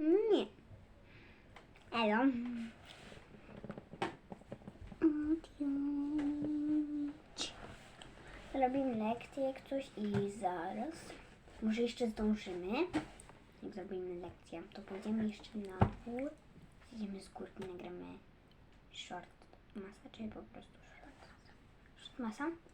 Nie. Elo. Robimy lekcję jak coś i zaraz. Może jeszcze zdążymy. Jak zrobimy lekcję, to pójdziemy jeszcze na dwór. Zjedziemy z górki, nagramy short masa, czy po prostu short masa. Short masa?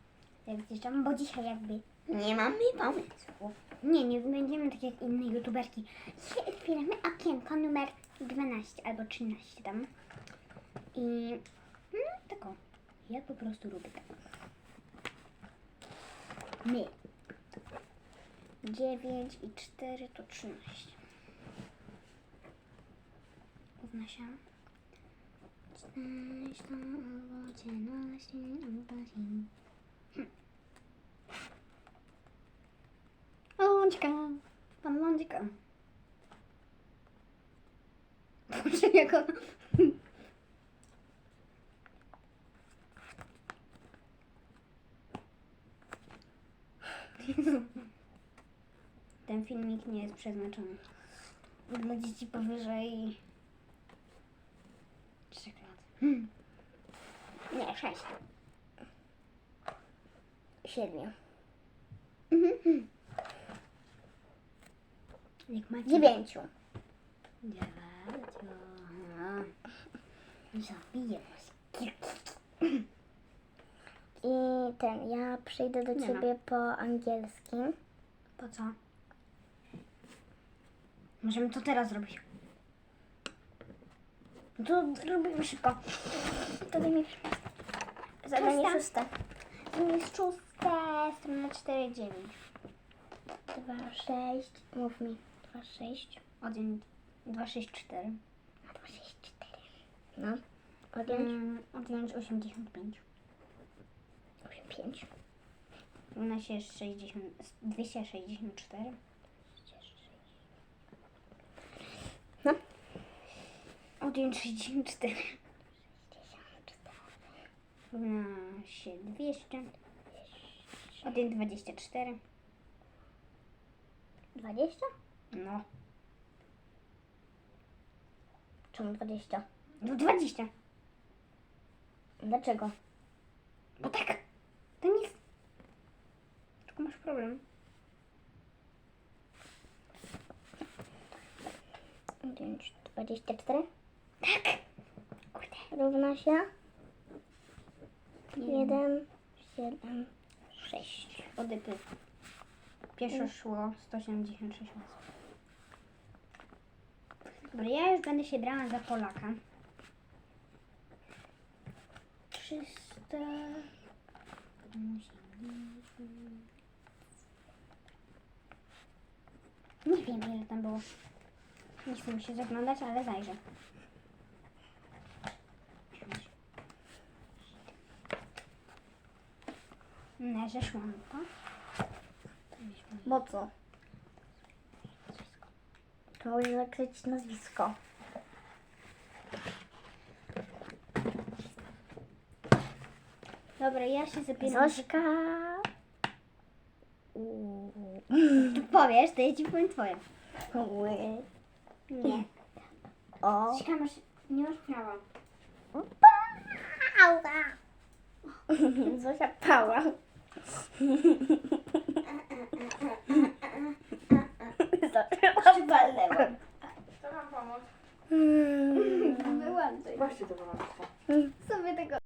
Jak zjeżdżamy, bo dzisiaj jakby nie mamy pomysłu. Nie, nie będziemy tak jak inne youtuberki. Dzisiaj otwieramy okienko numer 12 albo 13 tam. I no taką. Ja po prostu lubię taką. My. 9 i 4 to 13. Równa się. 14 albo 11 albo 7. Pan lądzika. Boże, jak on... Ten filmik nie jest przeznaczony dla dzieci powyżej 3 lat. Hmm. Nie, 6. 7. Jak macie... Dziewięciu. Dziewięciu. Zabiję was. I ten, ja przyjdę do Nie ma. ciebie po angielskim. Po co? Możemy to teraz zrobić. No to robimy szybko. To daj mi zadanie Szósta. szóste. To jest szóste, strona 4, 9. Dwa, sześć. Mów mi. Dwa, sześć. 1, 2, 6, 4. Dwa, sześć, cztery. No. Odjąć. Mm, odjąć 85. Osiem, pięć. Równa się 60, 264. No. Odjąć 64. Sześćdziesiąt cztery. Równa się 200. Odjąć 24. Dwadzieścia? No. Czemu dwadzieścia? No 20. Dlaczego? Bo tak. To nic. Tylko masz problem. Dwadzieścia cztery. Tak. Kurde. Równa się. Jeden, siedem, sześć. Odypy. Pierwsze szło 176 osób. Dobra, ja już będę się brała za Polaka. 300... Nie wiem ile tam było. Nie chcę mi się zaglądać, ale zajrzę. Leży szłamka. Bo co? To możesz zakryć nazwisko. Dobra, ja się zapieram. Zośka. Ty powiesz, to ja ci powiem twoje. Nie. O. Zośka, masz, nie masz prawa. Pała. Zosia pała. Zosia walnęła. Co mam pomóc? Hmm. Wyłączaj. Właśnie to mam pomóc. Hmm.